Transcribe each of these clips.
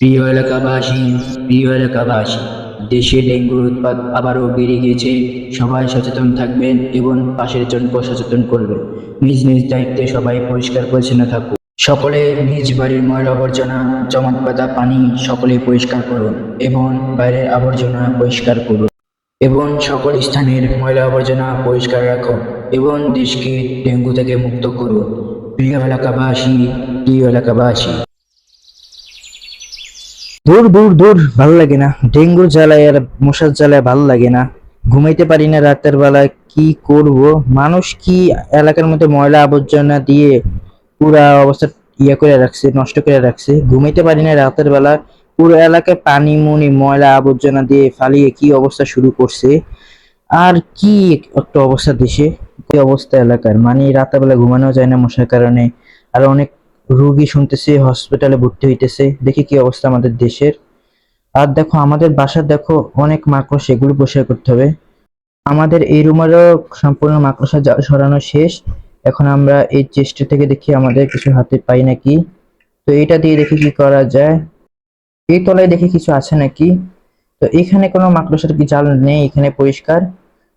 প্রিয় এলাকাবাসী প্রিয় এলাকাবাসী দেশে ডেঙ্গুর উৎপাদ আবারও বেড়ে গিয়েছে। সবাই সচেতন থাকবেন এবং পাশের জনকে সচেতন করবেন। নিজ নিজ দায়িত্বে সবাই পরিষ্কার পরিচ্ছন্ন থাকুন। সকলে নিজ বাড়ির ময়লা আবর্জনা জমাট বাঁধা পানি সকলে পরিষ্কার করুন এবং বাইরের আবর্জনা পরিষ্কার করুন এবং সকল স্থানের ময়লা আবর্জনা পরিষ্কার রাখুন এবং দেশকে ডেঙ্গু থেকে মুক্ত করুন। প্রিয় এলাকাবাসী প্রিয় এলাকাবাসী। দূর দূর দূর, ভালো লাগে না। ডেঙ্গুর জ্বালায় আর মশার জ্বালায় ভালো লাগে না। ঘুমাইতে পারি না রাতের বেলায় কি করব? মানুষ কি এলাকার মধ্যে ময়লা আবর্জনা দিয়ে পুরা অবস্থা ইয়ে করে রাখছে, নষ্ট করে রাখছে? ঘুমাইতে পারি না রাতের বেলা, পুরো এলাকায় পানি, মুনি, ময়লা আবর্জনা দিয়ে ফালিয়ে কি অবস্থা শুরু করছে? আর কি একটা অবস্থা দেশে? কি অবস্থা এলাকার? মানে রাতের বেলা ঘুমানো যায় না মশার কারণে। আর অনেক রোগী শুনতেছি হসপিটালে ভর্তি হইতেছে, দেখি কি অবস্থা আমাদের দেশের। আর দেখো, আমাদের বাসার দেখো, অনেক মাকড়সা, এগুলো পরিষ্কার করতে হবে। আমাদের এই রুমেরও সম্পূর্ণ মাকড়সা সরানো শেষ। এখন আমরা এই চেষ্টা থেকে দেখি আমাদের কিছু হাতে পাই নাকি। তো এটা দিয়ে দেখি কি করা যায়। এই তলায় দেখি কিছু আছে নাকি। তো এখানে কোনো মাকড়সার কি জাল নেই, এখানে পরিষ্কার।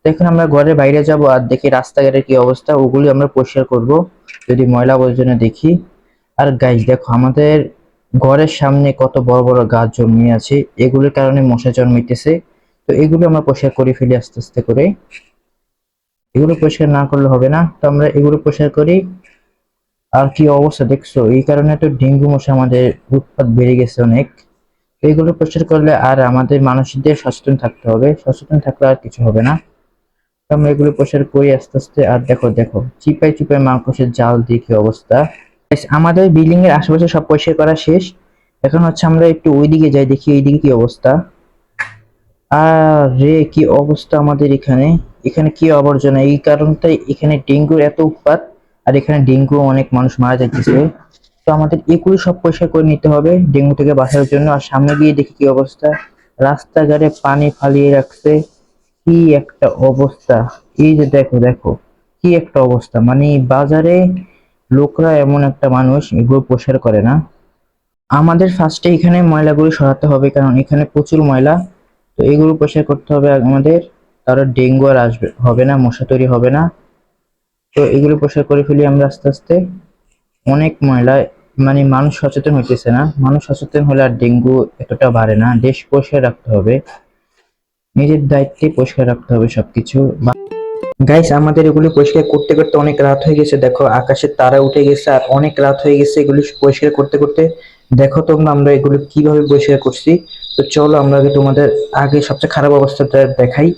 তো এখন আমরা ঘরের বাইরে যাব আর দেখি রাস্তাঘাটের কি অবস্থা, ওগুলি আমরা পরিষ্কার করব। যদি ময়লা আবর্জনা দেখি। আর গাইস দেখো আমাদের ঘরের সামনে কত বড় বড় গাছ জন্মে আছে, এগুলোর কারণে মশা জন্মিতেছে। তো এগুলো আমরা পরিষ্কার করে ফেলি আস্তে আস্তে করে। এগুলো পরিষ্কার না করলে হবে না। তো আমরা এগুলো পরিষ্কার করি। আর কি অবস্থা দেখছ? এই কারণে তো ডেঙ্গু মশা আমাদের উৎপাত বেড়ে গেছে অনেক। এগুলো পরিষ্কার করলে আর আমাদের মানুষদের সচেতন থাকতে হবে। সচেতন থাকলে আর কিছু হবে না। আমরা এগুলো পরিষ্কার করি আস্তে আস্তে। আর দেখো দেখো চিপাই চিপাই মাংসের জাল দিয়ে কি অবস্থা? আমাদের বিল্ডিং এর আশেপাশে সব পরিষ্কার করা শেষ। এখন হচ্ছে আমরা একটু ওইদিকে যাই, দেখি এইদিকে কি অবস্থা। আর রে কি অবস্থা আমাদের এখানে। এখানে কি আবর্জনা? এই কারণটাই এখানে ডেঙ্গুর এত উৎপাত, আর এখানে ডেঙ্গু অনেক মানুষ মারা যাচ্ছে তো আমাদের এগুলো সব পরিষ্কার করে নিতে হবে ডেঙ্গু থেকে বাঁচার জন্য। আর সামনে গিয়ে দেখি কি অবস্থা। রাস্তাঘাটে পানি ফালিয়ে রাখছে। কি একটা অবস্থা। এই যে দেখো দেখো। কি একটা অবস্থা। মানে বাজারে লোকরা এমন একটা মানুষ, এগুলো পরিষ্কার করে না। আমাদের ফার্স্টে এখানে ময়লাগুলো সরাতে হবে, কারণ এখানে প্রচুর ময়লা। তো এগুলো পরিষ্কার করতে হবে আমাদের। তারা ডেঙ্গু আর আসবে, হবে না, মশা তৈরি হবে না। তো এগুলো পরিষ্কার করে ফেলি আমরা আস্তে আস্তে। অনেক ময়লা মানে মানুষ সচেতন হইতেছে না। মানুষ সচেতন হলে আর ডেঙ্গু এতটা বাড়ে না। দেশ পরিষ্কার রাখতে হবে। নিজের দায়িত্বে পরিষ্কার রাখতে হবে সবকিছু। গাইস আমাদের এগুলি পরিষ্কার করতে করতে অনেক রাত হয়ে গেছে। দেখো, আকাশের তারা উঠে গেছে আর অনেক রাত হয়ে গেছে এগুলি পরিষ্কার করতে করতে। দেখো তোমরা আমরা এগুলো কীভাবে পরিষ্কার করছি। তো চলো, আমরা তোমাদের আগে সবচেয়ে খারাপ অবস্থাটা দেখাই।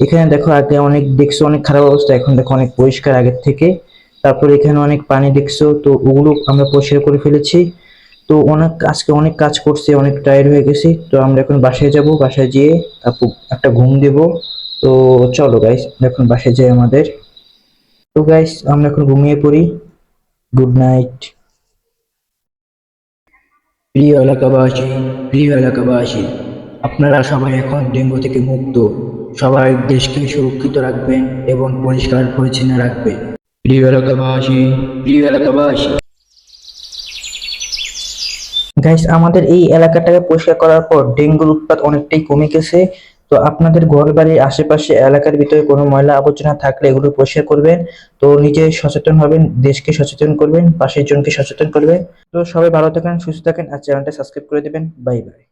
এখানে দেখো, আগে অনেক দেখছ অনেক খারাপ অবস্থা, এখন দেখো অনেক পরিষ্কার আগের থেকে। তারপর এখানে অনেক পানি দেখছ, তো ওগুলো আমরা পরিষ্কার করে ফেলেছি। তো অনেক, আজকে অনেক কাজ করছি, অনেক টায়ার্ড হয়ে গেছি। তো আমরা এখন বাসায় যাব, বাসায় গিয়ে তারপর একটা ঘুম দেবো। তো চলো গাইস এখন বাসায় যাই আমাদের। তো গাইস আমরা এখন ঘুমিয়ে পড়ি। গুড নাইট প্রিয় এলাকাবাসী প্রিয় এলাকাবাসী আপনারা সবাই এখন ডেঙ্গু থেকে মুক্ত। সবাই দেশকে সুরক্ষিত রাখবেন এবং পরিষ্কার পরিচ্ছন্ন রাখবেন। প্রিয় এলাকাবাসী প্রিয় এলাকাবাসী। গাইস আমাদের এই এলাকাটাকে পরিষ্কার করার পর ডেঙ্গুর উৎপাত অনেকটাই কমে গেছে। তো আপনাদের ঘর বাড়ির আশেপাশে এলাকার ভিতরে কোনো ময়লা আবর্জনা থাকলে এগুলো পরিষ্কার করবেন। তো নিজে সচেতন হবেন, দেশকে সচেতন করবেন, পাশের জনকে সচেতন করবেন। তো সবাই ভালো থাকেন, সুস্থ থাকেন, আর চ্যানেলটা সাবস্ক্রাইব করে দেবেন। Bye bye.